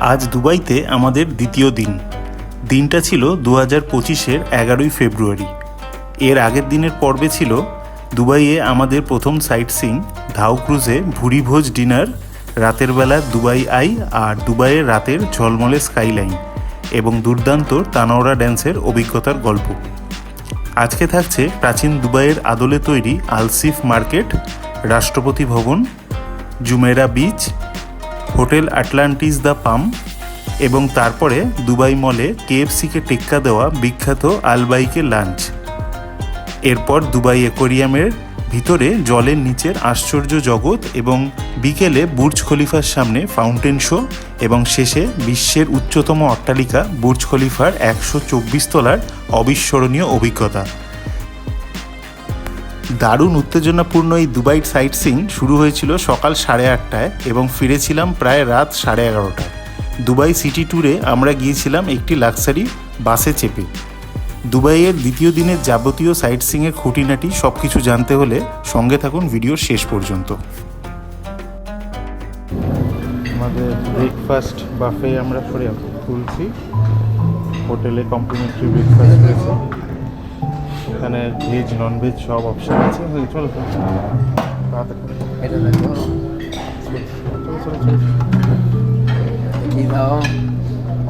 আজ দুবাইতে আমাদের দ্বিতীয় দিন। দিনটা ছিল দু হাজার পঁচিশের এগারোই ফেব্রুয়ারি। এর আগের দিনের পর্বে ছিল দুবাইয়ে আমাদের প্রথম সাইট সিং ধাউ ক্রুজে ভুরিভোজ ডিনার, রাতের বেলা দুবাই আই আর দুবাইয়ের রাতের ঝলমলে স্কাইলাইন এবং দুর্দান্ত তানওরা ড্যান্সের অভিজ্ঞতার গল্প। আজকে থাকছে প্রাচীন দুবাইয়ের আদলে তৈরি Al Seef market, Rashtrapati Bhavan, Jumeirah beach hotel Atlantis the Palm এবং তারপরে দুবাই মলে কেএফসিকে টেক্কা দেওয়া বিখ্যাত আলবাইকে লাঞ্চ। এরপর দুবাই অ্যাকোরিয়ামের ভিতরে জলের নিচের আশ্চর্য জগৎ এবং বিকেলে বুর্জ খলিফার সামনে ফাউন্টেন শো এবং শেষে বিশ্বের উচ্চতম অট্টালিকা বুর্জ খলিফার একশো চব্বিশ তলার অবিস্মরণীয় অভিজ্ঞতা। দারুণ উত্তেজনাপূর্ণ এই দুবাই সাইট সিং শুরু হয়েছিল সকাল সাড়ে আটটায় এবং ফিরেছিলাম প্রায় রাত সাড়ে এগারোটায়। দুবাই সিটি ট্যুরে আমরা গিয়েছিলাম একটি লাক্সারি বাসে চেপে। দুবাইয়ের দ্বিতীয় দিনের যাবতীয় সাইট সিংয়ের খুঁটিনাটি সব কিছু জানতে হলে সঙ্গে থাকুন ভিডিওর শেষ পর্যন্ত। আমাদের ব্রেকফাস্ট বাফে আমরা করে তুলছি হোটেলে কমপ্লিমেন্টারি ব্রেকফাস্ট রয়েছে। এখানে ভেজ নন ভেজ সব অপশান আছে। চলো।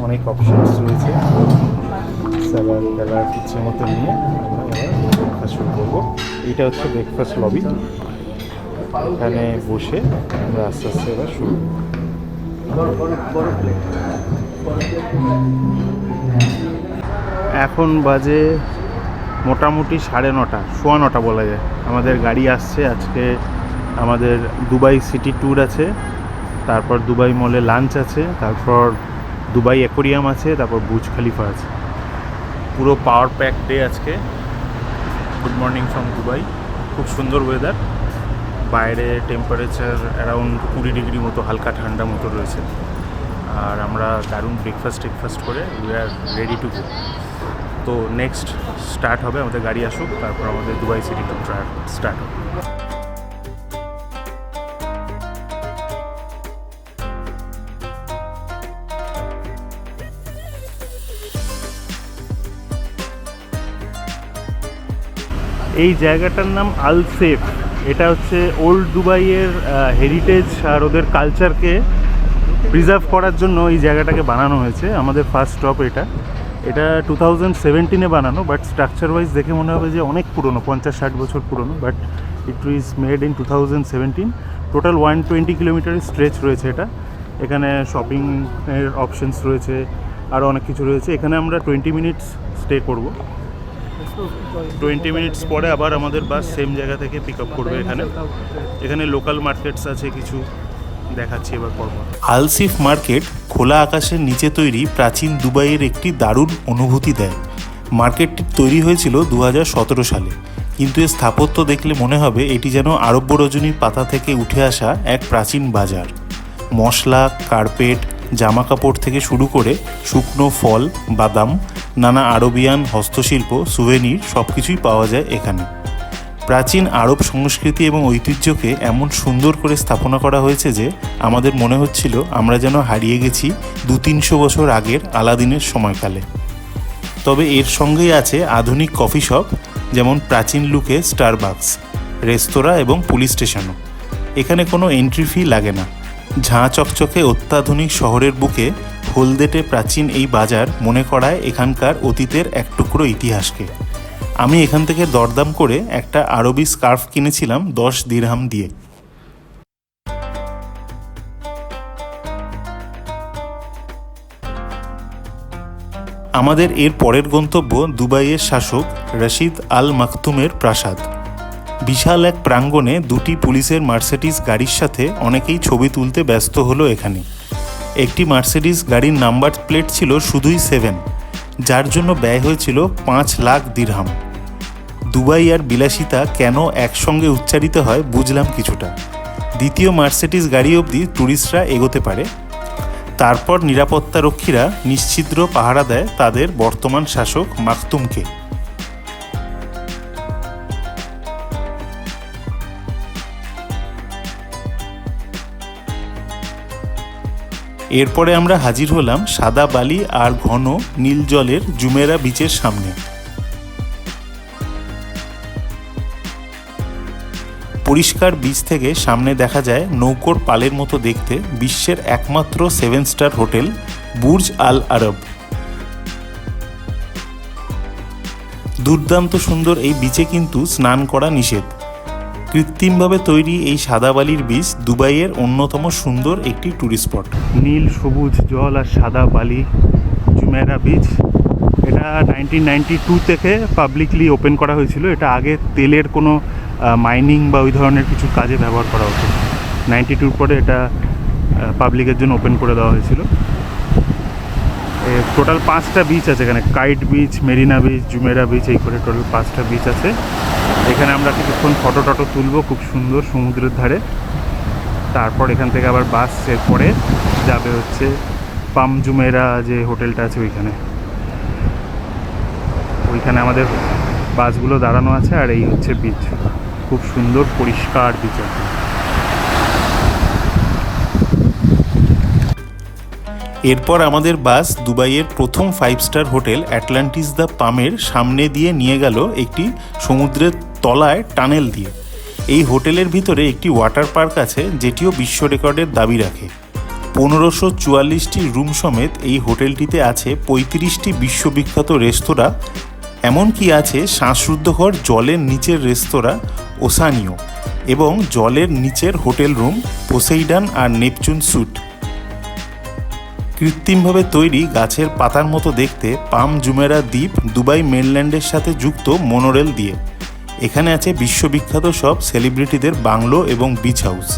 অনেক অপশনস রয়েছে। স্যালাড ট্যালাড ইচ্ছে মতো নিয়ে আমরা এবার ব্রেকফাস্ট শুরু করব। এইটা হচ্ছে ব্রেকফাস্ট লবি এখানে বসে আমরা আস্তে আস্তে এবার শুরু এখন বাজে মোটামুটি সাড়ে নটা, সোয়া নটা বলা যায়। আমাদের গাড়ি আসছে আজকে, আমাদের দুবাই সিটি ট্যুর আছে, তারপর দুবাই মলে লাঞ্চ আছে, তারপর দুবাই অ্যাকোরিয়াম আছে, তারপর বুজ খালিফা আছে। পুরো পাওয়ার প্যাক ডে আজকে। Good morning from Dubai. খুব সুন্দর ওয়েদার বাইরে টেম্পারেচার অ্যারাউন্ড কুড়ি ডিগ্রি মতো, হালকা ঠান্ডা মতো রয়েছে। আর আমরা দারুণ ব্রেকফাস্ট টেকফাস্ট করে we are ready to go তো নেক্সট স্টার্ট হবে, আমাদের গাড়ি আসুক, তারপর আমাদের দুবাই সিটি টু স্টার্ট হবে। এই জায়গাটার নাম আলসেফ। এটা হচ্ছে ওল্ড দুবাইয়ের হেরিটেজ আর ওদের কালচারকে প্রিজার্ভ করার জন্য এই জায়গাটাকে বানানো হয়েছে। আমাদের ফার্স্ট স্টপ এটা। এটা টু থাউজেন্ড সেভেন্টিনে বানানো বাট স্ট্রাকচার ওয়াইজ দেখে মনে হবে যে অনেক পুরনো পঞ্চাশ ষাট বছর পুরনো but it is made in two thousand seventeen total one twenty কিলোমিটারের স্ট্রেচ রয়েছে এটা। এখানে শপিংয়ের অপশনস রয়েছে আরও অনেক কিছু রয়েছে। এখানে আমরা টোয়েন্টি মিনিটস স্টে করব। টোয়েন্টি মিনিটস পরে আবার আমাদের বাস সেম জায়গা থেকে পিক আপ করবে এখানে। এখানে লোকাল মার্কেটস আছে কিছু। দেখাচ্ছি এবার পরপর। আলসিফ মার্কেট খোলা আকাশের নিচে তৈরি প্রাচীন দুবাইয়ের একটি দারুণ অনুভূতি দেয়। মার্কেটটি তৈরি হয়েছিল দু হাজার সতেরো সালে। কিন্তু এর স্থাপত্য দেখলে মনে হবে এটি যেন আরব্য রজনীর পাতা থেকে উঠে আসা এক প্রাচীন বাজার। মশলা, কার্পেট জামা কাপড় থেকে শুরু করে শুকনো ফল, বাদাম, নানা আরবিয়ান হস্তশিল্প, সুভেনির সব কিছুই পাওয়া যায় এখানে। প্রাচীন আরব সংস্কৃতি এবং ঐতিহ্যকে এমন সুন্দর করে স্থাপনা করা হয়েছে যে আমাদের মনে হচ্ছিল আমরা যেন হারিয়ে গেছি দু তিনশো বছর আগের আলাদিনের সময়কালে। তবে এর সঙ্গেই আছে আধুনিক কফি শপ, যেমন প্রাচীন লুকে স্টারবাকস, রেস্তোরাঁ এবং পুলিশ স্টেশনও। এখানে কোনো এন্ট্রি ফি লাগে না। ঝাঁ চকচকে অত্যাধুনিক শহরের বুকে হলদেটে প্রাচীন এই বাজার মনে করায় এখানকার অতীতের এক টুকরো ইতিহাসকে। আমি এখান থেকে দরদাম করে একটা আরবি স্কার্ফ কিনেছিলাম দশ দিরহাম দিয়ে। আমাদের এর পরের গন্তব্য দুবাইয়ের শাসক রশিদ আল মাকতুমের প্রাসাদ। বিশাল এক প্রাঙ্গণে দুটি পুলিশের মার্সিডিস গাড়ির সাথে অনেকেই ছবি তুলতে ব্যস্ত হলো এখানে। একটি মার্সিডিস গাড়ির নাম্বার প্লেট ছিল শুধুই সেভেন, যার জন্য ব্যয় হয়েছিল পাঁচ লাখ দিরহাম। দুবাই আর বিলাসিতা কেন একসঙ্গে উচ্চারিত হয় বুঝলাম কিছুটা। দ্বিতীয় মার্সিডিস গাড়ি অবধি ট্যুরিস্টরা এগোতে পারে। তারপর নিরাপত্তারক্ষীরা নিশ্ছিদ্র পাহারা দেয় তাদের বর্তমান শাসক মাকতুমকে এরপরে আমরা হাজির হলাম সাদা বালি আর ঘন নীল জলের জুমেরা বিচের সামনে। পরিষ্কার বিচ থেকে সামনে দেখা যায় নৌকোর পালের মতো দেখতে বিশ্বের একমাত্র seven star hotel Burj Al Arab. দুর্দান্ত সুন্দর এই বিচে কিন্তু স্নান করা নিষেধ। কৃত্রিমভাবে তৈরি এই সাদা বালির বীচ দুবাইয়ের অন্যতম সুন্দর একটি ট্যুরিস্ট স্পট নীল, সবুজ, জল আর সাদা বালি, জুমেরা বিচ। এটা নাইনটিন নাইনটি টু থেকে পাবলিকলি ওপেন করা হয়েছিল। এটা আগে তেলের কোনো মাইনিং বা ওই ধরনের কিছু কাজে ব্যবহার করা হতো নাইনটি টুর পরে এটা পাবলিকের জন্য ওপেন করে দেওয়া হয়েছিল। টোটাল পাঁচটা বিচ আছে এখানে। Kite beach Marina beach Jumeirah beach এই করে টোটাল পাঁচটা বিচ আছে। এখানে আমরা কিছুক্ষণ ফটো টটো তুলবো খুব সুন্দর সমুদ্রের ধারে। তারপর এখান থেকে আবার বাস এরপরে যাবে হচ্ছে পামজুমেরা যে হোটেলটা আছে ওইখানে। ওইখানে আমাদের বাসগুলো দাঁড়ানো আছে আর এই হচ্ছে বিচ খুব সুন্দর পরিষ্কার বিচ আছে এরপর আমাদের বাস দুবাইয়ের প্রথম five star hotel Atlantis the পামের সামনে দিয়ে নিয়ে গেল একটি সমুদ্রের তলায় টানেল দিয়ে। এই হোটেলের ভিতরে একটি ওয়াটার পার্ক আছে যেটিও বিশ্ব রেকর্ডের দাবি রাখে। পনেরোশো চুয়াল্লিশটি রুম সমেত এই হোটেলটিতে আছে পঁয়ত্রিশটি বিশ্ববিখ্যাত রেস্তোরাঁ, এমনকি আছে শ্বাসরুদ্ধকর জলের নিচের রেস্তোরাঁ ওসানিও এবং জলের নিচের হোটেল রুম, পোসেইডান আর নেপচুন স্যুট। কৃত্রিমভাবে তৈরি গাছের পাতার মতো দেখতে পাম জুমেরা দ্বীপ দুবাই মেনল্যান্ডের সাথে যুক্ত মনোরেল দিয়ে। এখানে আছে বিশ্ববিখ্যাত সব সেলিব্রিটিদের বাংলো এবং বিচ হাউস